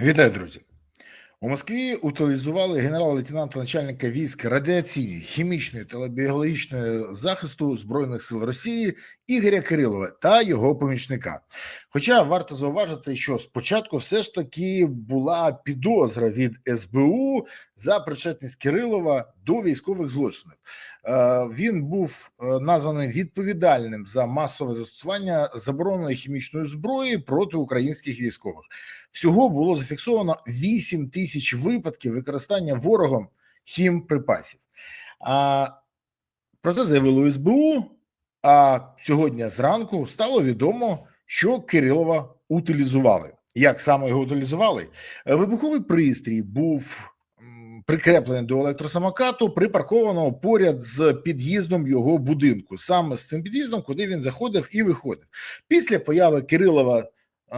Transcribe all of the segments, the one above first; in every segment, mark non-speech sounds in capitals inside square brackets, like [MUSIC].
Вітаю, друзі. У Москві утилізували генерал-лейтенанта начальника військ радіаційної, хімічної та біологічної захисту збройних сил Росії Ігоря Кирилова та його помічника. Хоча варто зауважити, що спочатку все ж таки була підозра від СБУ за причетність Кирилова до військових злочинів. Е, Він був е, названий відповідальним за масове застосування забороненої хімічної зброї проти українських військових. Всього було зафіксовано 8 тисяч випадків використання ворогом хімприпасів. А проте заявило СБУ. А сьогодні зранку стало відомо, що Кирилова утилізували. Як саме його утилізували? Е, Вибуховий пристрій був прикреплений до електросамокату, припаркованого поряд з під'їздом його будинку, саме з цим під'їздом, куди він заходив і виходив. Після появи Кирилова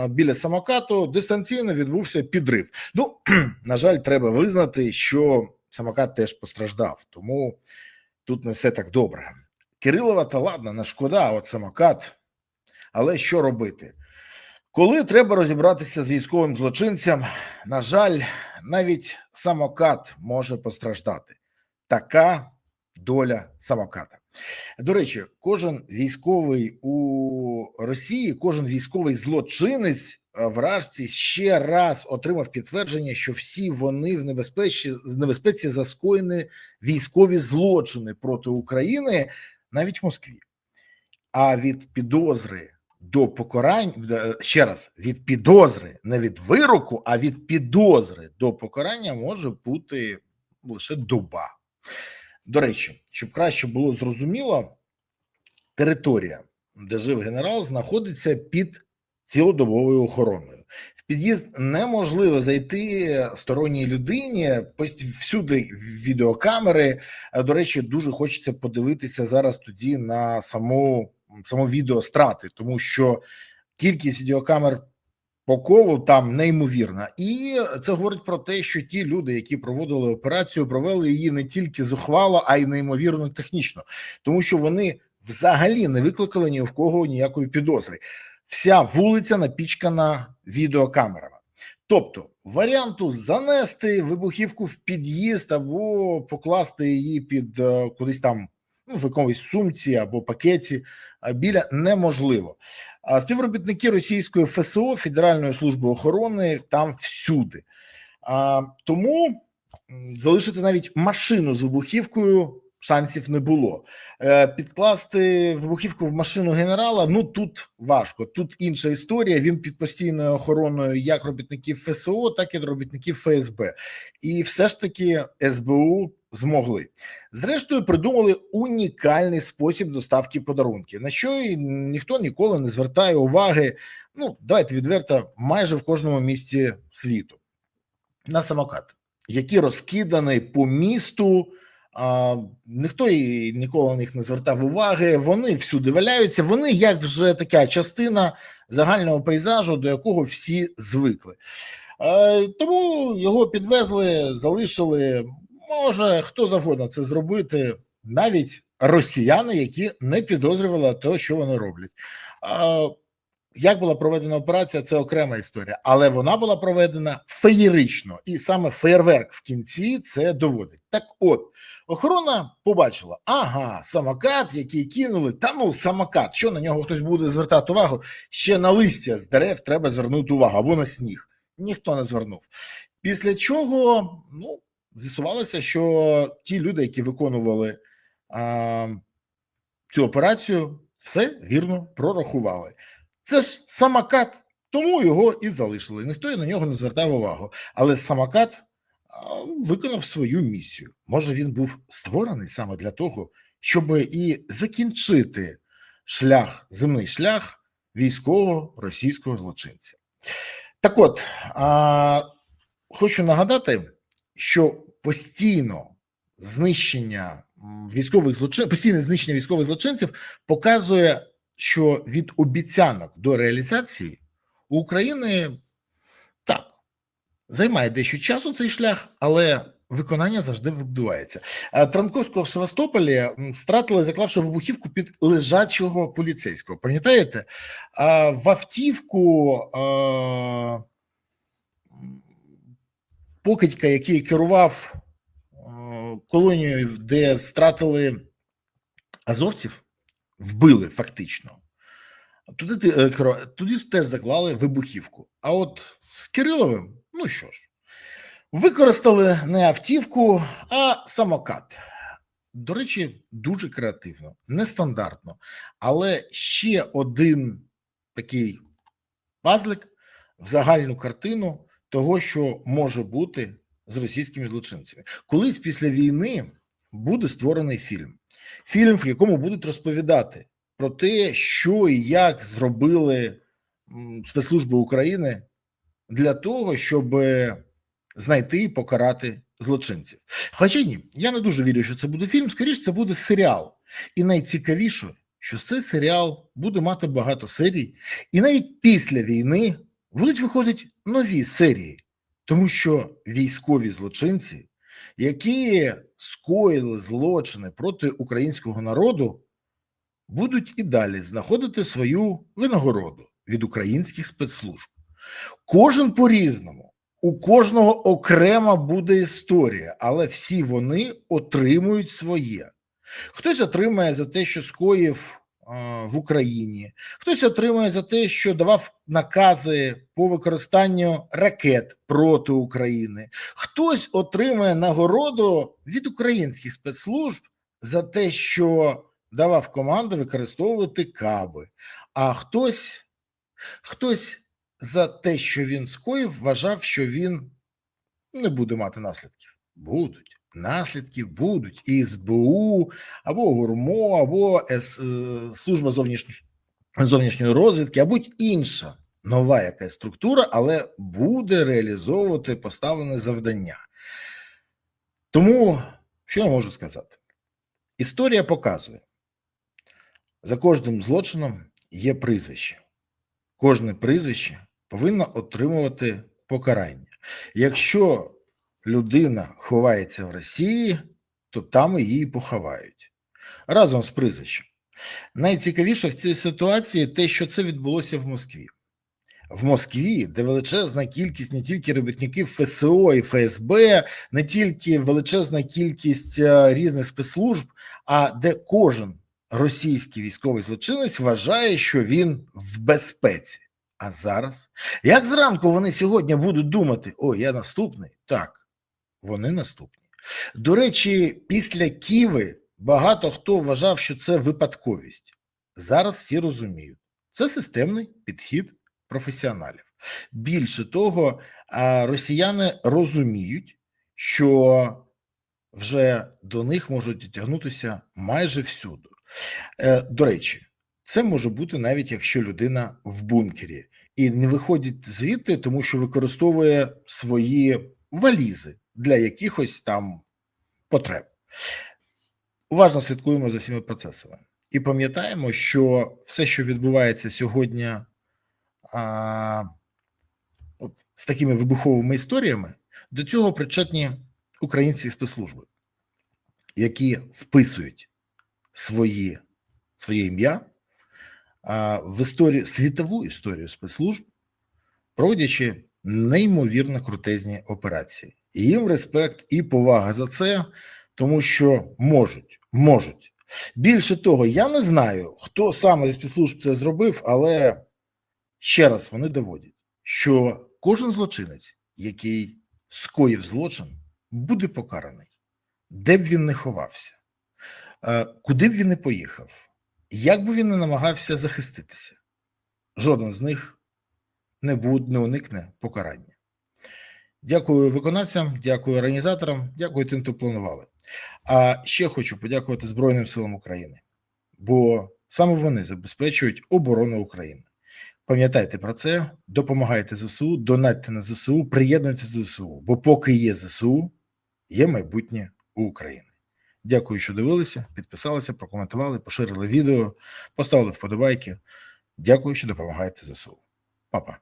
біля самокату дистанційно відбувся підрив. Ну, [CLEARS THROAT] на жаль, треба визнати, що самокат теж постраждав, тому тут не все так добре. Кирилова та ладно, не шкода, от самокат. Але що робити? Коли треба розібратися з військовим злочинцем, на жаль, навіть самокат може постраждати. Така доля самоката. До речі, кожен військовий у Росії, кожен військовий злочинець е, вражці ще раз отримав підтвердження, що всі вони в небезпеці, в небезпеці за військові злочини проти України навіть в Москві. А від підозри до покарань е, ще раз від підозри, не від вироку, а від підозри до покарання може бути лише доба. До речі, щоб краще було зрозуміло, територія, де жив генерал, знаходиться під цілодобовою охороною. В під'їзд неможливо зайти сторонній людині, всюди відеокамери. Е, До речі, дуже хочеться подивитися зараз тоді на саму, саму відео страти, тому що кількість відеокамер по колу там неймовірна, і це говорить про те, що ті люди, які проводили операцію, провели її не тільки зухвало, а й неймовірно технічно, тому що вони взагалі не викликали ні в кого ніякої підозри. Вся вулиця напічкана відеокамерами. Тобто, варіанту занести вибухівку в під'їзд або покласти її під е, кудись там ну, в якомусь сумці або пакеті біля неможливо. А співробітники російської ФСО Федеральної служби охорони там всюди. А, тому залишити навіть машину з вибухівкою шансів не було. Е, підкласти вибухівку в машину генерала. Ну тут важко. Тут інша історія. Він під постійною охороною як робітників ФСО, так і робітників ФСБ. І все ж таки СБУ змогли. Зрештою, придумали унікальний спосіб доставки подарунків, на що ніхто ніколи не звертає уваги. Ну, давайте відверто, майже в кожному місті світу на самокат, які розкидані по місту. А, ніхто і ніколи на них не звертав уваги. Вони всюди валяються. Вони як вже така частина загального пейзажу, до якого всі звикли. Е, тому його підвезли, залишили. Може хто завгодно це зробити, навіть росіяни, які не підозрювали те, що вони роблять. Як була проведена операція, це окрема історія, але вона була проведена феєрично, і саме фейерверк в кінці це доводить. Так, от охорона побачила: ага, самокат, який кинули. Та ну самокат, що на нього хтось буде звертати увагу? Ще на листя з дерев треба звернути увагу або на сніг. Ніхто не звернув. Після чого ну з'ясувалося, що ті люди, які виконували а, цю операцію, все вірно прорахували. Це ж самокат, тому його і залишили. Ніхто на нього не звертав увагу. Але самокат а, виконав свою місію. Може, він був створений саме для того, щоб і закінчити шлях, земний шлях військового російського злочинця. Так от, а, хочу нагадати, що постійно знищення військових злочин, постійне знищення військових злочинців показує, що від обіцянок до реалізації у України так займає дещо часу цей шлях, але виконання завжди відбувається. Е, Транковського в Севастополі стратили, заклавши вибухівку під лежачого поліцейського. Пам'ятаєте? В автівку. Покидька, який керував е, колонією, де стратили азовців, вбили фактично. Туди, е, туди теж заклали вибухівку. А от з Кириловим, ну що ж, використали не автівку, а самокат. До речі, дуже креативно, нестандартно. Але ще один такий пазлик в загальну картину того, що може бути з російськими злочинцями. Колись після війни буде створений фільм. Фільм, в якому будуть розповідати про те, що і як зробили спецслужби України для того, щоб знайти і покарати злочинців. Хоча ні, я не дуже вірю, що це буде фільм. Скоріше, це буде серіал. І найцікавіше, що цей серіал буде мати багато серій, і навіть після війни будуть виходити нові серії, тому що військові злочинці, які скоїли злочини проти українського народу, будуть і далі знаходити свою винагороду від українських спецслужб. Кожен по-різному, у кожного окрема буде історія, але всі вони отримують своє. Хтось отримає за те, що скоїв в Україні, хтось отримує за те, що давав накази по використанню ракет проти України, хтось отримує нагороду від українських спецслужб за те, що давав команду використовувати каби, а хтось, хтось за те, що він скоїв, вважав, що він не буде мати наслідків. Будуть. Наслідки будуть і СБУ, або ГУРМО, або е, служба зовнішньої, зовнішньої розвідки, або інша нова якась структура, але буде реалізовувати поставлене завдання. Тому що я можу сказати? Історія показує: за кожним злочином є прізвище. Кожне прізвище повинно отримувати покарання. Якщо людина ховається в Росії, то там її поховають разом з прізвищем. Найцікавіше в цій ситуації те, що це відбулося в Москві. В Москві, де величезна кількість не тільки робітників ФСО і ФСБ, не тільки величезна кількість е, різних спецслужб, а де кожен російський військовий злочинець вважає, що він в безпеці. А зараз, як зранку вони сьогодні будуть думати: о, я наступний? Так, вони наступні. До речі, після Ківи багато хто вважав, що це випадковість. Зараз всі розуміють, це системний підхід професіоналів. Більше того, росіяни розуміють, що вже до них можуть тягнутися майже всюди. Е, До речі, це може бути навіть якщо людина в бункері і не виходить звідти, тому що використовує свої валізи для якихось там потреб. Уважно слідкуємо за всіма процесами і пам'ятаємо, що все, що відбувається сьогодні а, от, з такими вибуховими історіями, до цього причетні українські спецслужби, які вписують свої, своє ім'я в історію світову історію спецслужб, проводячи неймовірно крутезні операції. І їм респект і повага за це, тому що можуть, можуть. Більше того, я не знаю, хто саме зі спецслужб це зробив, але ще раз вони доводять, що кожен злочинець, який скоїв злочин, буде покараний, де б він не ховався, е, куди б він не поїхав, як би він не намагався захиститися. Жоден з них не буде, не уникне покарання. Дякую виконавцям, дякую організаторам, дякую тим, хто планували. А ще хочу подякувати Збройним силам України, бо саме вони забезпечують оборону України. Пам'ятайте про це, допомагайте ЗСУ, донатьте на ЗСУ, приєднуйтесь до ЗСУ, бо поки є ЗСУ, є майбутнє у України. Дякую, що дивилися, підписалися, прокоментували, поширили відео, поставили вподобайки. Дякую, що допомагаєте ЗСУ. Папа.